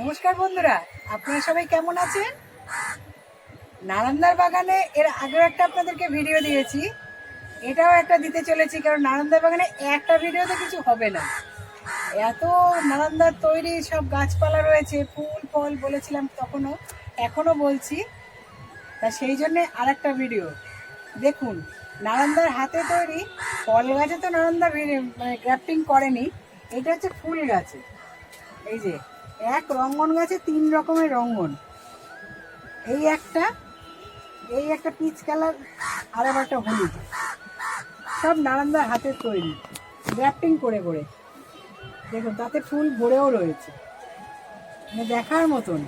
নমস্কার বন্ধুরা, আপনারা সবাই কেমন আছেন? নালন্দার বাগানে এর আগেও একটা আপনাদেরকে ভিডিও দিয়েছি। এটাও একটা দিতে চলেছি, কারণ নালন্দার বাগানে একটা ভিডিওতে কিছু হবে না। এত নারান্দার তৈরি সব গাছপালা রয়েছে, ফুল, ফল বলেছিলাম তখনও, এখনও বলছি। তা সেই জন্যে আর একটা ভিডিও দেখুন নারান্দার হাতে তৈরি, ফল গাছে তো নারান্দা মানে গ্রাফটিং করেনি, এটা হচ্ছে ফুল গাছে। এই যে এক রঙ্গন গাছে তিন রকমের রঙ্গন। এই একটা এই একটা পিচ কালার আর একটা হলুদ। সব নারান্দার হাতের তৈরি। গ্রাফটিং করে করে। দেখুন তাতে ফুল ভরেও রয়েছে। মানে দেখার মতন।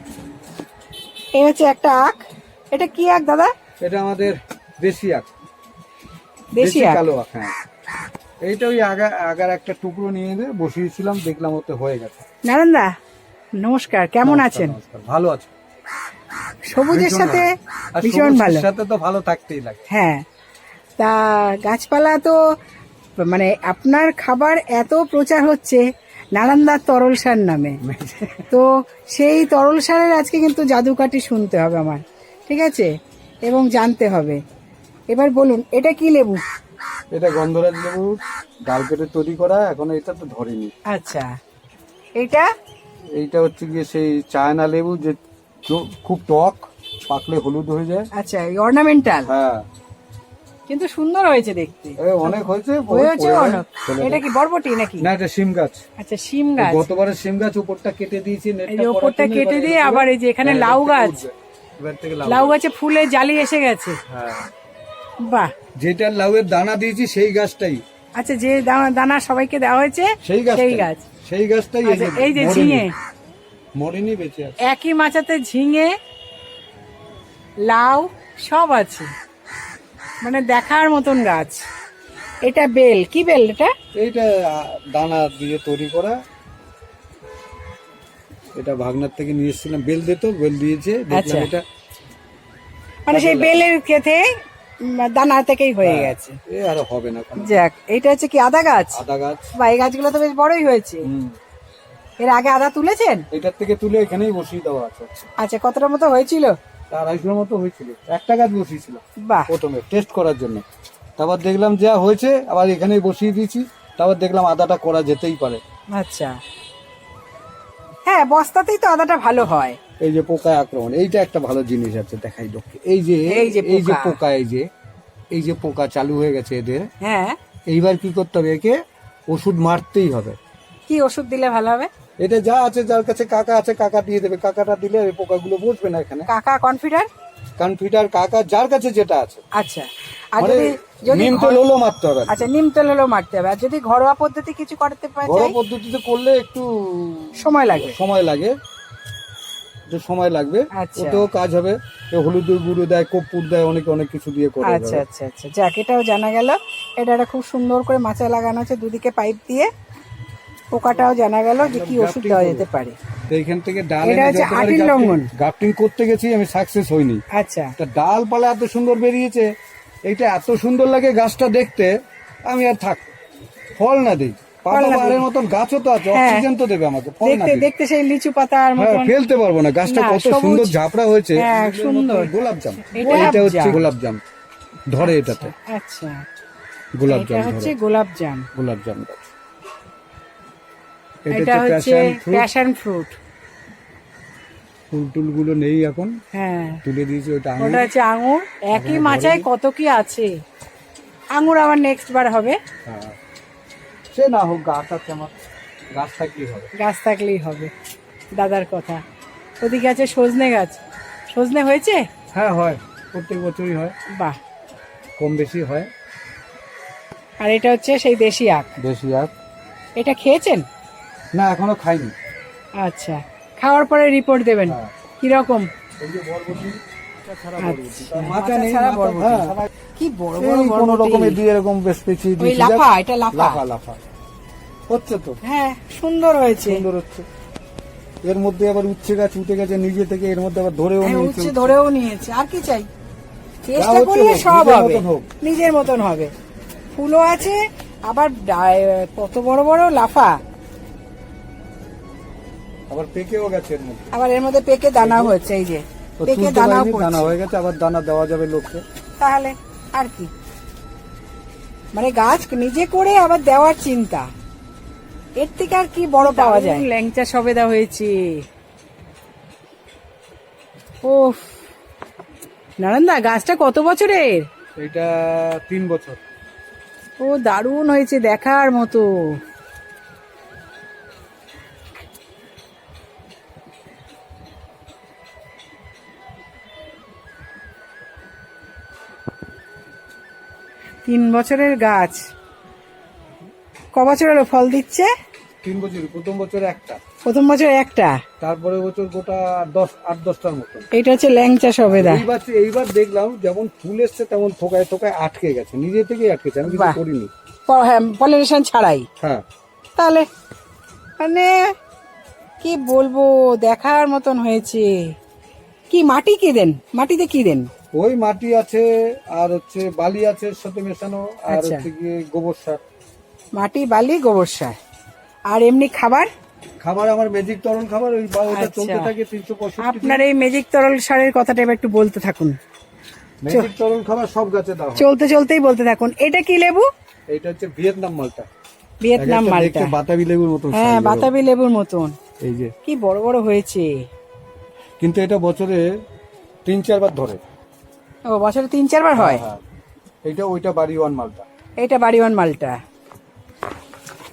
এই হচ্ছে একটা আখ। এটা কি আখ দাদা? এটা আমাদের দেশি আখ। দেশি কালো আখ হ্যাঁ। এইটা ওই আগা আগার একটা টুকরো নিয়ে বসিয়েছিলাম দেখলাম ওতে হয়ে গেছে। নারান্দা নমস্কার কেমন আছেন? ভালো আছে। সবুজের সাথে ভীষণ ভালো। সাথে তো ভালো থাকতেই লাগে। হ্যাঁ। তা গাছপালা তো মানে আপনার খাবার এত প্রচার হচ্ছে নালান্দার তরল সার নামে। তো সেই তরল সারের আজকে কিন্তু জাদুকাঠি শুনতে হবে আমার ঠিক আছে? এবং জানতে হবে। এবার বলুন এটা কি লেবু? এটা গন্ধরাজ লেবু ডাল কেটে তৈরি করা এখন এটা তো ধরেনি। আচ্ছা। এটা এইটা হচ্ছে গিয়ে সেই চায়না লেবু যে খুব টক পাকলে হলুদ হয়ে যায়। আচ্ছা এই অর্নামেন্টাল? হ্যাঁ। কিন্তু সুন্দর হয়েছে দেখতে। অনেক হয়েছে হয়েছে অনেক। এটা কি বরবটি নাকি? না এটা শিম গাছ। আচ্ছা শিম গাছ। গতবারে শিম গাছ উপরটা কেটে দিয়েছি এই ওপরটা কেটে দিয়ে আবার এই যে এখানে হ্যাঁ, লাউ গাছ। লাউ গাছে। ফুলে জালি এসে গেছে। হ্যাঁ। বাহ। যেটা লাউয়ের দানা দিয়েছি সেই গাছটাই। আচ্ছা যে দানা দানা সবাইকে দেওয়া হয়েছে সেই গাছ সেই গাছ। সেই গাছটাই এই আচ্ছা যে এই যে। ঝিঙে। মরেনি বেঁচে আছে। একই মাচাতে ঝিঙে লাউ সব আছে। মানে দেখার মতন গাছ। এটা বেল। কি বেল এটা? এইটা আ, দানা দিয়ে তৈরি করা। এটা ভাগনার থেকে নিয়ে এসেছিলাম। বেল দিত বেল দিয়েছে। আচ্ছা। দেখলাম এটা। মানে সেই বেলের খেতে দানা থেকেই হয়ে হ্যাঁ। গেছে। এ আর হবে না কোনো। যাক এটা হচ্ছে কি আদা গাছ? আদা গাছ। বা এই গাছগুলো তো বেশ বড়ই হয়েছে। হুম। এর আগে আদা তুলেছেন? এটার থেকে তুলে এখানেই বসিয়ে দেওয়া আছে। আচ্ছা কতটা মতো হয়েছিল? তার আড়াইশোর মতো হয়েছিল। একটা গাছ বসিয়েছিল বাহ। প্রথমে টেস্ট করার জন্য। তারপর দেখলাম যা হয়েছে আবার এখানেই বসিয়ে দিয়েছি। তারপর দেখলাম আদাটা করা যেতেই পারে। আচ্ছা। হ্যাঁ বস্তাতেই তো আদাটা ভালো হয়। এই যে পোকা আক্রমণ এইটা একটা ভালো জিনিস আছে দেখাই লোককে। এই যে এই যে পোকা। এই যে এই যে পোকা চালু হয়ে গেছে এদের। হ্যাঁ। এইবার কি করতে হবে একে? ওষুধ মারতেই হবে। কি ওষুধ দিলে ভালো হবে? এটা যা আছে যার কাছে কাকা আছে কাকা দিয়ে দেবে। কাকাটা দিলে এই পোকাগুলো বসবে না এখানে। কাকা কনফিডার কনফিডার কাকা যার কাছে যেটা আছে। আচ্ছা। আর মানে যদি নিম তেল হলো মারতে হবে আচ্ছা নিম তেল হলেও মারতে হবে। আর যদি ঘরোয়া পদ্ধতি কিছু করতে পারে ঘরোয়া পদ্ধতিতে করলে একটু সময় লাগে। সময় লাগে। একটু সময় লাগবে আচ্ছা। ওতেও কাজ হবে। কেউ হলুদের গুঁড়ো দেয় কর্পূর দেয় অনেক অনেক কিছু দিয়ে করে আচ্ছা আচ্ছা আচ্ছা। যাক এটাও জানা গেল। এটা একটা খুব সুন্দর করে মাচা লাগানো আছে দুদিকে পাইপ দিয়ে। পোকাটাও জানা গেল যে কি ওষুধ দেওয়া যেতে পারে। তো এইখান থেকে ডাল এটা। গ্রাফটিং করতে গেছি আমি সাকসেস হইনি। আচ্ছা। তা ডালপালা এত সুন্দর বেরিয়েছে এইটা এত সুন্দর লাগে গাছটা দেখতে আমি আর থাক ফল না দিই। পাতা না দিই। পাহাড়ের মতন গাছও তো আছে। অক্সিজেন তো দেবে আমাকে দেখতে দেখতে সেই লিচু পাতার মতন ফেলতে পারব না গাছটা কত সুন্দর ঝাপড়া হয়েছে। সুন্দর। গোলাপ জাম এটা এটা হচ্ছে গোলাপ জাম ধরে এটাতে। আচ্ছা। গোলাপ জাম হচ্ছে গোলাপ জাম গোলাপ জাম এটা হচ্ছে প্যাশন ফ্রুট ফুল টুলগুলো নেই এখন। হ্যাঁ। তুলে দিয়েছি ওটা আঙুর। ওটা হচ্ছে আঙুর। একই মাচায় কত কি আছে? আঙুর আবার নেক্সট বার হবে। হ্যাঁ। সে না হোক গাছ আছে আমার গাছ থাকলেই হবে। গাছ থাকলেই হবে দাদার কথা। ওদিকে আছে সজনে গাছ। সজনে হয়েছে? হ্যাঁ হয়। প্রত্যেক বছরই হয়। বাহ। কম বেশি হয়। আর এটা হচ্ছে সেই দেশি আখ। বেশি আর এটা খেয়েছেন? না এখনও খাইনি। আচ্ছা। খাওয়ার পরে রিপোর্ট দেবেন। হ্যাঁ। কীরকম। আচ্ছা। হ্যাঁ। কি বড় বড় কোনো। রকমের দুই এরকম বেশ ওই দিয়েছি লাফা এটা লাফা লাফা। হচ্ছে তো? হ্যাঁ সুন্দর হয়েছে। সুন্দর হচ্ছে। এর মধ্যে আবার উচ্ছে গাছ উঠে গেছে নিজে থেকে এর মধ্যে আবার ধরেও হ্যাঁ নিয়েছে উচ্ছে ধরেও নিয়েছে। আর কি চাই? চেষ্টা করলে সব নিজের হবে। মতন নিজের মতন হবে। ফুলও আছে আবার কত বড় বড় লাফা। আবার পেকেও গেছে এর মধ্যে। আবার এর মধ্যে পেকে দানা হয়েছে এই যে। পেকে পারিনি, দানা হয়ে গেছে আবার দানা দেওয়া যাবে লোককে। তাহলে আর কি? মানে গাছ নিজে করে আবার দেওয়ার চিন্তা। এর থেকে আর কি বড় পাওয়া যায়? ল্যাংচা সবেদা হয়েছে। ও নারায়ণদা গাছটা কত বছরের? এটা তিন বছর। ও দারুণ হয়েছে দেখার মতো। তিন বছরের গাছ। ক বছর হলো ফল দিচ্ছে? তিন বছর প্রথম বছর একটা। প্রথম বছর একটা? তারপরে বছর গোটা দশ আট দশটার মতন। এটা হচ্ছে ল্যাংচা সবেদা। এইবার এইবার দেখলাম যেমন ফুল এসছে তেমন থোকায় থোকায় আটকে গেছে। নিজে থেকেই আটকেছে আমি কিছু করিনি। হ্যাঁ পলিনেশন ছাড়াই। হ্যাঁ। তাহলে? মানে কি বলব দেখার মতন হয়েছে। কি মাটি কি দেন? মাটিতে কি দেন? ওই মাটি আছে আর হচ্ছে বালি আছে সাথে মেশানো আর আচ্ছা। হচ্ছে গিয়ে গোবর সার। মাটি বালি গোবর সার। আর এমনি খাবার? খাবার আমার ম্যাজিক তরল খাবার ওই ওটা আচ্ছা। চলতে থাকে তিনশো পঁয়ষট্টি আপনার এই ম্যাজিক তরল সারের কথাটা এবার একটু বলতে থাকুন। ম্যাজিক তরল খাবার সব গাছে হয়। চলতে চলতেই বলতে থাকুন। এটা কি লেবু? এইটা হচ্ছে ভিয়েতনাম মালটা। ভিয়েতনাম মালটা। বাতাবি লেবুর মতন হ্যাঁ বাতাবি লেবুর মতন। এই যে। কি বড় বড় হয়েছে। কিন্তু এটা বছরে তিন চারবার ধরে। ও বছরে তিন চারবার হয়? হ্যাঁ এইটা ওইটা বাড়ি ওয়ান মালটা। এটা বাড়ি ওয়ান মালটা।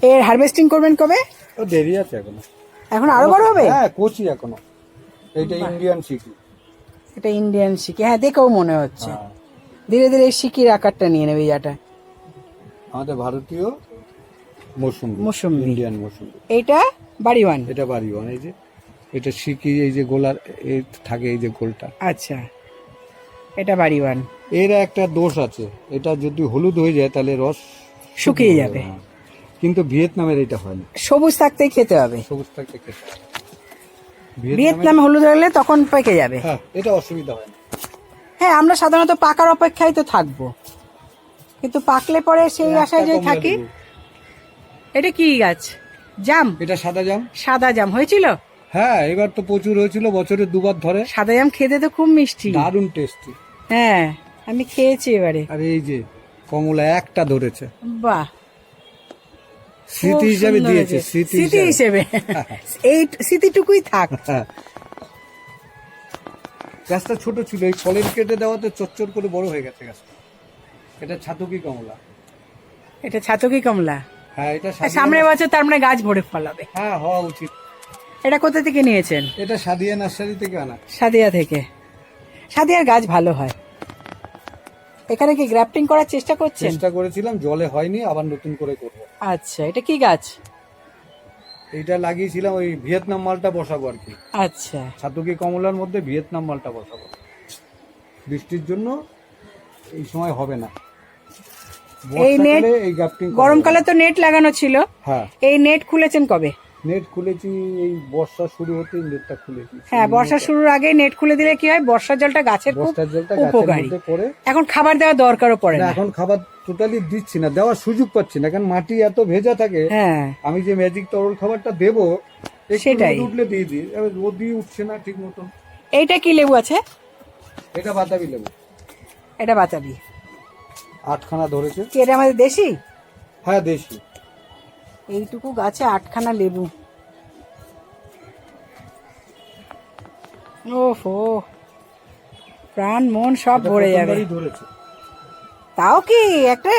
এর হারভেস্টিং করবেন কবে? ও দেরি আছে এখনও। এখন আরও বড় হবে? হ্যাঁ কচি এখনও। এইটা ইন্ডিয়ান সিকি। এটা ইন্ডিয়ান শিকি হ্যাঁ দেখেও মনে হচ্ছে। ধীরে ধীরে এই শিকির আকারটা নিয়ে নেবে ইয়াটা আমাদের ভারতীয় মৌসুমি মৌসুম্বি। ইন্ডিয়ান মৌসুমি। এইটা বাড়িওয়ান? এটা বাড়ি ওয়ান এই যে। এটা সিকি এই যে গোলার এই থাকে এই যে গোলটা। আচ্ছা। এটা বাড়িওয়ান। এর একটা দোষ আছে। এটা যদি হলুদ হয়ে যায় তাহলে রস শুকিয়ে যাবে হ্যাঁ। কিন্তু ভিয়েতনামের এটা হয় না সবুজ থাকতেই খেতে হবে। সবুজ থাকতে খেতে ভিয়েতনামে হলুদ হলে তখন পেকে যাবে। হ্যাঁ এটা অসুবিধা হয় না। হ্যাঁ আমরা সাধারণত পাকার অপেক্ষায় তো থাকব। কিন্তু পাকলে পরে সেই আশায় যে থাকি এটা কি গাছ? জাম। এটা সাদা জাম। সাদা জাম। হয়েছিল? হ্যাঁ এবার তো প্রচুর হয়েছিল বছরে দুবার ধরে। সাদা জাম খেতে তো খুব মিষ্টি। দারুণ টেস্টি হ্যাঁ আমি খেয়েছি এবারে। আর এই যে কমলা একটা ধরেছে। বাহ। স্মৃতি হিসাবে দিয়েছে স্মৃতি স্মৃতি হিসেবে। এই স্মৃতিটুকুই থাক। গাছটা ছোট ছিল এই ফলের কেটে দেওয়াতে চচ্চর করে বড় হয়ে গেছে গাছটা। এটা ছাতকি কমলা। এটা ছাতকি কমলা। হ্যাঁ এটা সামনের বছর তার মানে গাছ ভরে ফলাবে। হ্যাঁ হওয়া উচিত। এটা কোথা থেকে নিয়েছেন? এটা সাদিয়া নার্সারি থেকে আনা। সাদিয়া থেকে। সাদিয়ার গাছ ভালো হয়। এখানে কি গ্রাফটিং করার চেষ্টা করছেন? চেষ্টা করেছিলাম জলে হয়নি আবার নতুন করে করব। আচ্ছা এটা কি গাছ? এইটা লাগিয়েছিলাম ওই ভিয়েতনাম মালটা বসাবো আর কি। আচ্ছা। ছাতুকি কমলার মধ্যে ভিয়েতনাম মালটা বসাবো। বৃষ্টির জন্য এই সময় হবে না। এই নেট এই গ্রাফটিং গরমকালে তো নেট লাগানো ছিল। হ্যাঁ। এই নেট খুলেছেন কবে? নেট খুলেছি এই বর্ষা শুরু হতেই নেটটা খুলেছি। হ্যাঁ বর্ষা শুরুর আগে নেট খুলে দিলে কি হয়? বর্ষার জলটা গাছের খুব বর্ষার জলটা গাছের উপকারী। মধ্যে পড়ে। এখন খাবার দেওয়ার দরকারও পড়ে না এখন খাবার টোটালি দিচ্ছি না দেওয়ার সুযোগ পাচ্ছি না কারণ মাটি এত ভেজা থাকে। হ্যাঁ। আমি যে ম্যাজিক তরল খাবারটা দেবো সেটাই। উঠলে দিয়ে দিই এবার রোদ উঠছে না ঠিক মতন এইটা কি লেবু আছে? এটা বাতাবি লেবু। এটা বাতাবি। আটখানা ধরেছে। কি এটা আমাদের দেশি? হ্যাঁ দেশি। এইটুকু গাছে আটখানা লেবু। ওহো প্রাণ মন সব ভরে যাবে। তাও কি? একটা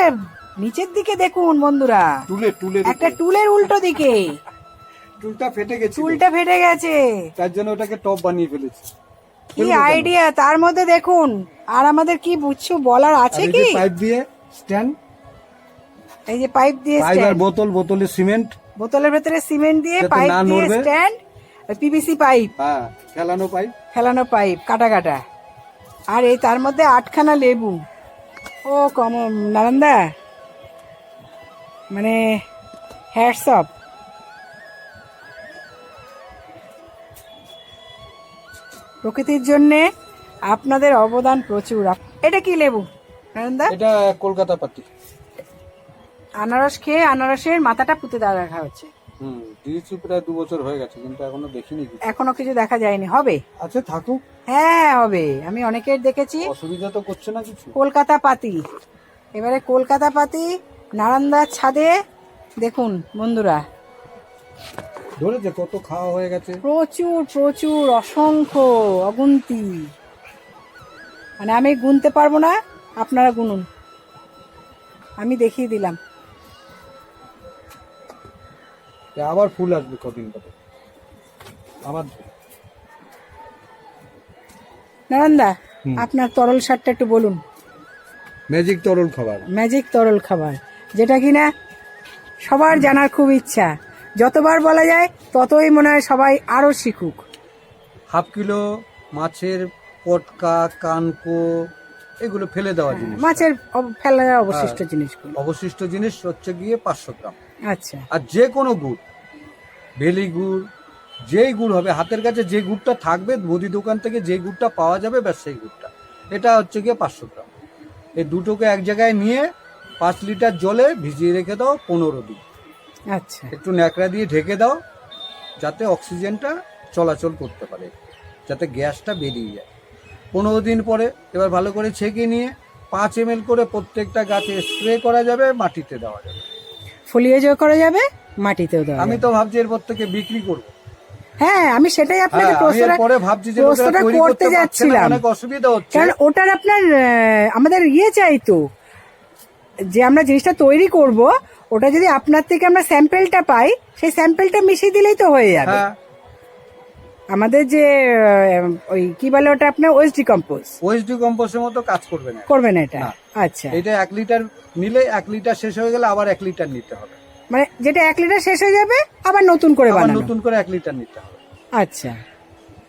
নিচের দিকে দেখুন বন্ধুরা। টুলে টুলে একটা টুলের উল্টো দিকে। টুলটা ফেটে গেছে। চুলটা ফেটে গেছে। তার জন্য ওটাকে টপ বানিয়ে ফেলেছি। কি আইডিয়া তার মধ্যে দেখুন। আর আমাদের কি বুঝছ বলার আছে কি? পাইপ দিয়ে স্ট্যান্ড এই যে পাইপ দিয়ে পাইপ আর বোতল বোতলে সিমেন্ট। বোতলের ভেতরে সিমেন্ট দিয়ে পাইপ দিয়ে স্ট্যান্ড পিভিসি পাইপ। হ্যাঁ ফেলানো পাইপ। ফেলানো পাইপ কাটা কাটা। আর এই তার মধ্যে আটখানা লেবু। ও কম নালন্দা মানে হ্যাটসঅপ প্রকৃতির জন্য আপনাদের অবদান প্রচুর। এটা কি লেবু নালন্দা এটা কলকাতা পাতি। আনারস খেয়ে আনারসের মাথাটা পুঁতে দেওয়া রাখা হচ্ছে। হুম দিয়েছি প্রায় দু বছর হয়ে গেছে কিন্তু এখনও দেখিনি এখনও কিছু দেখা যায়নি হবে? আচ্ছা থাকুক। হ্যাঁ হবে। আমি অনেকের দেখেছি। অসুবিধা তো করছে না কিছু। কলকাতা পাতি। এবারে কলকাতা পাতি নারান্দার ছাদে দেখুন বন্ধুরা। ধরেছে কত খাওয়া হয়ে গেছে। প্রচুর প্রচুর অসংখ্য অগুন্তি। মানে আমি গুনতে পারব না আপনারা গুনুন। আমি দেখিয়ে দিলাম। আবার ফুল আসবে কদিন পরে। আবার নারান্দা আপনার তরল সারটা একটু বলুন। ম্যাজিক তরল খাবার। ম্যাজিক তরল খাবার যেটা কিনা সবার জানার খুব ইচ্ছা। যতবার বলা যায় ততই মনে হয় সবাই আরও শিখুক। হাফ কিলো মাছের পটকা কানকো এগুলো ফেলে দেওয়া জিনিস মাছের ফেলা হ্যাঁ। অবশিষ্ট জিনিসগুলো। অবশিষ্ট জিনিস হচ্ছে গিয়ে পাঁচশো গ্রাম। আচ্ছা। আর যে কোনো গুড় বেলি গুড় যেই গুড় হবে হাতের কাছে যে গুড়টা থাকবে মুদি দোকান থেকে যে গুড়টা পাওয়া যাবে ব্যাস সেই গুড়টা। এটা হচ্ছে গিয়ে পাঁচশো গ্রাম। এই দুটোকে এক জায়গায় নিয়ে পাঁচ লিটার জলে ভিজিয়ে রেখে দাও পনেরো দিন। আচ্ছা। একটু ন্যাকড়া দিয়ে ঢেকে দাও যাতে অক্সিজেনটা চলাচল করতে পারে যাতে গ্যাসটা বেরিয়ে যায়। পনেরো দিন পরে এবার ভালো করে ছেঁকে নিয়ে পাঁচ এম করে প্রত্যেকটা গাছে স্প্রে করা যাবে মাটিতে দেওয়া যাবে। ফলিয়েজও করা যাবে মাটিতেও দেওয়া আমি তো ভাবছি এরপর থেকে বিক্রি করব। হ্যাঁ আমি সেটাই আপনাকে হ্যাঁ, প্রশ্নটা করতে যাচ্ছিলাম। অনেক অসুবিধা হচ্ছে। কারণ ওটার আপনার আমাদের ইয়ে চাই তো যে আমরা জিনিসটা তৈরি করব ওটা যদি আপনার থেকে আমরা স্যাম্পেলটা পাই সেই স্যাম্পেলটা মিশিয়ে দিলেই তো হয়ে যাবে। হ্যাঁ। আমাদের যে ওই কি বলে ওটা আপনার? ওয়েস্ট ডিকম্পোজ ওয়েস্ট কম্পোস্টের মতো কাজ করবে না। করবেন এটা? আচ্ছা। এটা এক লিটার নিলে এক লিটার শেষ হয়ে গেলে আবার এক লিটার নিতে হবে। মানে যেটা এক লিটার শেষ হয়ে যাবে আবার নতুন করে আবার বানানো। নতুন করে এক লিটার নিতে হবে। আচ্ছা।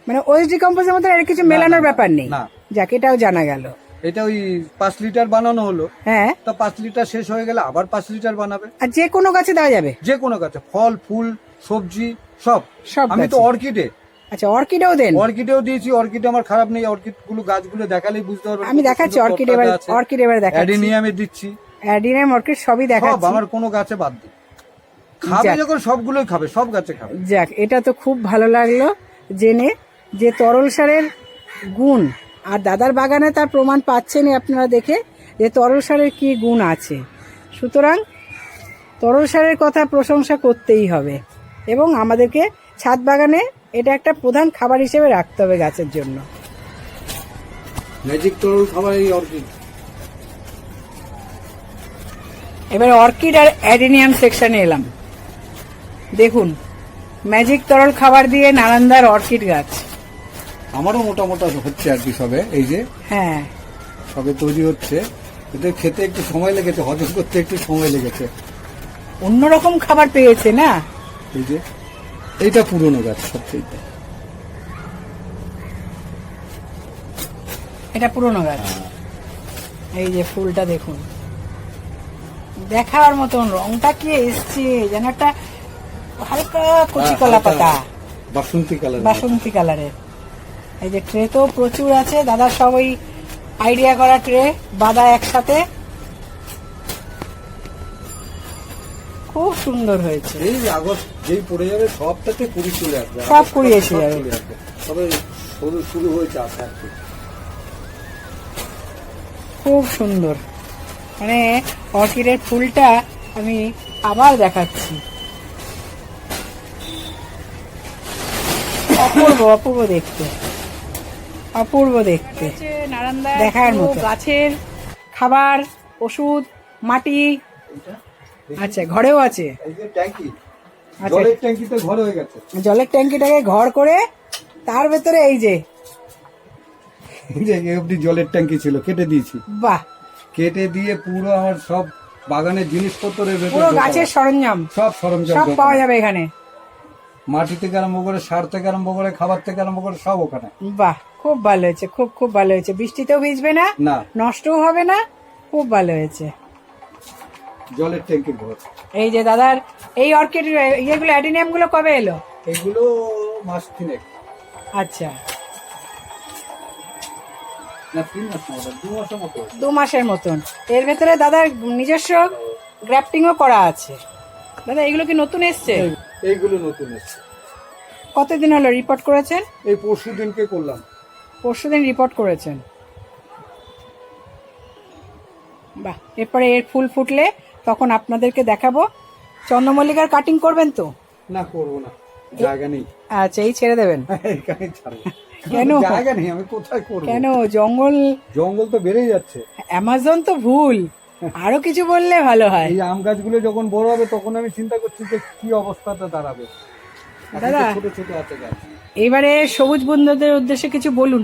মানে ওয়েস্ট ডিকম্পোজের মধ্যে আর কিছু মেলানোর ব্যাপার নেই। না। যাকে এটাও জানা গেল। এটা ওই পাঁচ লিটার বানানো হলো। হ্যাঁ। তো পাঁচ লিটার শেষ হয়ে গেলে আবার পাঁচ লিটার বানাবে। আর যে কোনো গাছে দেওয়া যাবে। যে কোনো গাছে ফল ফুল সবজি সব। সব আমি তো অর্কিডে। আচ্ছা অর্কিডও দেন। অর্কিডেও দিয়েছি অর্কিড আমার খারাপ নেই অর্কিডগুলো গাছগুলো দেখালেই বুঝতে পারবে আমি দেখাচ্ছি অর্কিড এবার অর্কিড এবার দেখাচ্ছি। অ্যাডিনিয়ামে দিচ্ছি। অ্যাডিনিয়াম অর্কিড সবই সব দেখাচ্ছি। আমার কোনো গাছে বাদ দিই খাবে যখন সবগুলোই খাবে সব গাছে খাবে। যাক এটা তো খুব ভালো লাগল জেনে যে তরল সারের গুণ আর দাদার বাগানে তার প্রমাণ পাচ্ছেনই আপনারা দেখে যে তরল সারের কি গুণ আছে। সুতরাং তরল সারের কথা প্রশংসা করতেই হবে। এবং আমাদেরকে ছাদ বাগানে এটা একটা প্রধান খাবার হিসেবে রাখতে হবে গাছের জন্য। ম্যাজিক তরল খাবার এই অর্কিড এবার অর্কিড আর অ্যাডিনিয়াম সেকশনে এলাম। দেখুন ম্যাজিক তরল খাবার দিয়ে নারান্দার অর্কিড গাছ। আমারও মোটা মোটা হচ্ছে আর কি সবে এই যে। হ্যাঁ। সবে তৈরি হচ্ছে। এদের খেতে একটু সময় লেগেছে হজম করতে একটু সময় লেগেছে। অন্যরকম খাবার পেয়েছে না? এই যে। এইটা পুরনো গাছ সবচেয়ে এটা পুরনো গাছ। এই যে ফুলটা দেখুন। দেখার মতন রংটা কি এসছে যেন একটা হালকা কচি কলা পাতা। বাসন্তী কালার বাসন্তী কালারের। এই যে ট্রে তো প্রচুর আছে দাদা সব ওই আইডিয়া করা ট্রে বাদা একসাথে। খুব সুন্দর হয়েছে। এই আগস্ট যেই পড়ে যাবে সবটাতে কুড়ি চলে আসবে। সব কুড়ি এসে যাবে। তবে শুরু শুরু হয়েছে আস্তে আস্তে। খুব সুন্দর। মানে অর্কিডের ফুলটা আমি আবার দেখাচ্ছি। অপূর্ব অপূর্ব দেখতে। অপূর্ব দেখতে। দেখার মতো। গাছের খাবার ওষুধ মাটি। আচ্ছা ঘরেও আছে? এই যে ট্যাঙ্কি। আচ্ছা। জলের ট্যাঙ্কিতে ঘর হয়ে গেছে। জলের ট্যাঙ্কিটাকে ঘর করে তার ভেতরে এই যে। অবধি জলের ট্যাঙ্কি ছিল কেটে দিয়েছি। বাহ। কেটে দিয়ে পুরো আমার সব বাগানের জিনিসপত্রের ভেতর পুরো গাছের সরঞ্জাম। সব সরঞ্জাম সব পাওয়া যাবে এখানে। মাটি থেকে আরম্ভ করে সার থেকে আরম্ভ করে খাবার থেকে আরম্ভ করে সব ওখানে। বাহ খুব ভালো হয়েছে খুব খুব ভালো হয়েছে। বৃষ্টিতেও ভিজবে না? না। নষ্টও হবে না? খুব ভালো হয়েছে। জলের ট্যাঙ্কির ঘর। এই যে দাদার এই অর্কিড ইয়েগুলো অ্যাডিনিয়ামগুলো কবে এলো? এগুলো মাস তিনেক। আচ্ছা। দু মাসের মতো মতন। এর ভেতরে দাদার নিজস্ব গ্রাফটিংও করা আছে। দাদা এগুলো কি নতুন এসছে? এইগুলো নতুন এসছে। কতদিন হলো রিপোর্ট করেছেন? এই পরশু দিনকে করলাম। পরশু দিন রিপোর্ট করেছেন। বাহ এরপরে এর ফুল ফুটলে তখন আপনাদেরকে দেখাবো। চন্দ্রমল্লিকার কাটিং করবেন তো? না করব না। জায়গা নেই। আচ্ছা এই ছেড়ে দেবেন। কেন? জায়গা নেই আমি কোথায় করব? কেন? জঙ্গল জঙ্গল তো বেড়েই যাচ্ছে। অ্যামাজন তো ভুল। আরও কিছু বললে ভালো হয়। এই আম গাছগুলো যখন বড় হবে তখন আমি চিন্তা করছি যে কি অবস্থাটা দাঁড়াবে। দাদা। ছোট ছোট আছে গাছ। এবারে সবুজ বন্ধুদের উদ্দেশ্যে কিছু বলুন।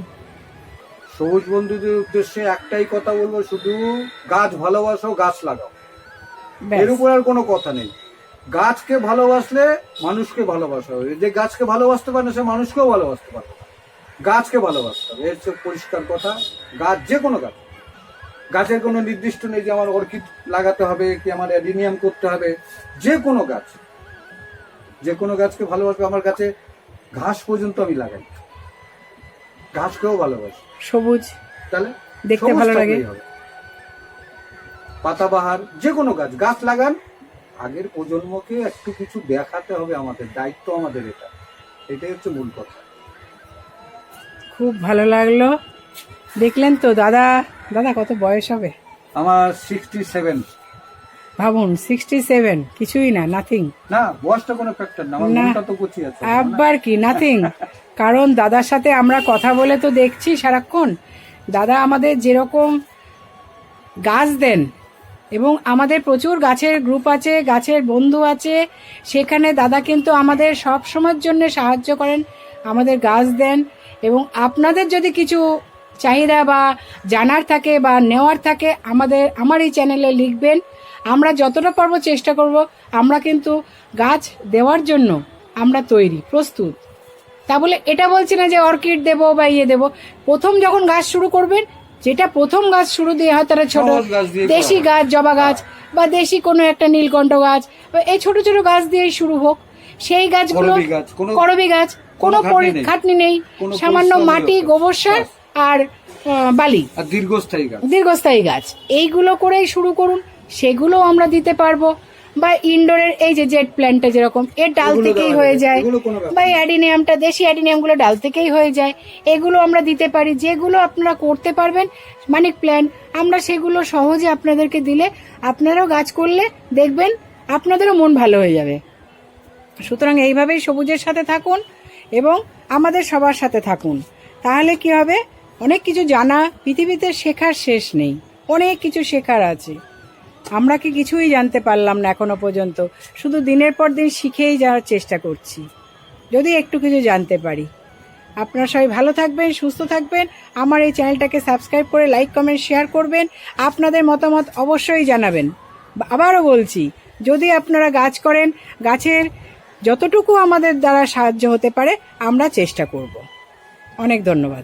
সবুজ বন্ধুদের উদ্দেশ্যে একটাই কথা বলব শুধু গাছ ভালোবাসো গাছ লাগাও। এর উপর আর কোনো কথা নেই। গাছকে ভালোবাসলে মানুষকে ভালোবাসা হবে। যে গাছকে ভালোবাসতে পারে না সে মানুষকেও ভালোবাসতে পারে গাছকে ভালোবাসতে হবে। এর হচ্ছে পরিষ্কার কথা গাছ যে কোনো গাছ। গাছের কোনো নির্দিষ্ট নেই যে আমার অর্কিড লাগাতে হবে কি আমার অ্যাডিনিয়াম করতে হবে। যে কোনো গাছ। যে কোনো গাছকে ভালোবাসবে। আমার কাছে ঘাস পর্যন্ত আমি লাগাই। ঘাসকেও ভালোবাসি। সবুজ। তাহলে দেখতে ভালো লাগে। পাতাবাহার যে কোনো গাছ গাছ লাগান। আগের প্রজন্মকে একটু কিছু দেখাতে হবে আমাদের দায়িত্ব আমাদের এটা। এটাই হচ্ছে মূল কথা। খুব ভালো লাগল। দেখলেন তো দাদা দাদা কত বয়স হবে? আমার সিক্সটি সেভেন ভাবুন সিক্সটি সেভেন কিছুই না নাথিং না বয়সটা কোনো ফ্যাক্টর না আমার না। তো কচি আছে। আবার কি নাথিং কারণ দাদার সাথে আমরা কথা বলে তো দেখছি সারাক্ষণ। দাদা আমাদের যেরকম গাছ দেন এবং আমাদের প্রচুর গাছের গ্রুপ আছে, গাছের বন্ধু আছে। সেখানে দাদা কিন্তু আমাদের সব সময়ের জন্য সাহায্য করেন, আমাদের গাছ দেন এবং আপনাদের যদি কিছু চাহিদা বা জানার থাকে বা নেওয়ার থাকে, আমাদের, আমার এই চ্যানেলে লিখবেন। আমরা যতটা পারব চেষ্টা করব, আমরা কিন্তু গাছ দেওয়ার জন্য আমরা তৈরি, প্রস্তুত। তা বলে এটা বলছি না যে অর্কিড দেবো বা ইয়ে দেবো। প্রথম যখন গাছ শুরু করবেন যেটা প্রথম গাছ শুরু দিয়ে হয় তারা ছোট দেশি গাছ জবা গাছ বা দেশি কোনো একটা নীলকণ্ঠ গাছ। বা এই ছোট ছোট গাছ দিয়েই শুরু হোক। সেই গাছগুলো করবি গাছ, কোনো- খাটনি নেই। সামান্য মাটি গোবর সার আর বালি। দীর্ঘস্থায়ী গাছ। দীর্ঘস্থায়ী গাছ। এইগুলো করেই শুরু করুন। সেগুলো আমরা দিতে পারব। বা ইনডোরের এই যে জেট প্ল্যান্টটা যেরকম এর ডাল থেকেই হয়ে যায় বা অ্যাডিনিয়ামটা দেশি অ্যাডিনিয়ামগুলো ডাল থেকেই হয়ে যায়। এগুলো আমরা দিতে পারি যেগুলো আপনারা করতে পারবেন মানে প্ল্যান আমরা সেগুলো সহজে আপনাদেরকে দিলে আপনারাও গাছ করলে দেখবেন আপনাদেরও মন ভালো হয়ে যাবে। সুতরাং এইভাবেই সবুজের সাথে থাকুন এবং আমাদের সবার সাথে থাকুন। তাহলে কি হবে? অনেক কিছু জানা পৃথিবীতে শেখার শেষ নেই। অনেক কিছু শেখার আছে। আমরা কি কিছুই জানতে পারলাম না এখনও পর্যন্ত। শুধু দিনের পর দিন শিখেই যাওয়ার চেষ্টা করছি। যদি একটু কিছু জানতে পারি। আপনারা সবাই ভালো থাকবেন, সুস্থ থাকবেন। আমার এই চ্যানেলটাকে সাবস্ক্রাইব করে লাইক, কমেন্ট, শেয়ার করবেন। আপনাদের মতামত অবশ্যই জানাবেন। আবারও বলছি, যদি আপনারা গাছ করেন, গাছের যতটুকু আমাদের দ্বারা সাহায্য হতে পারে, আমরা চেষ্টা করব। অনেক ধন্যবাদ।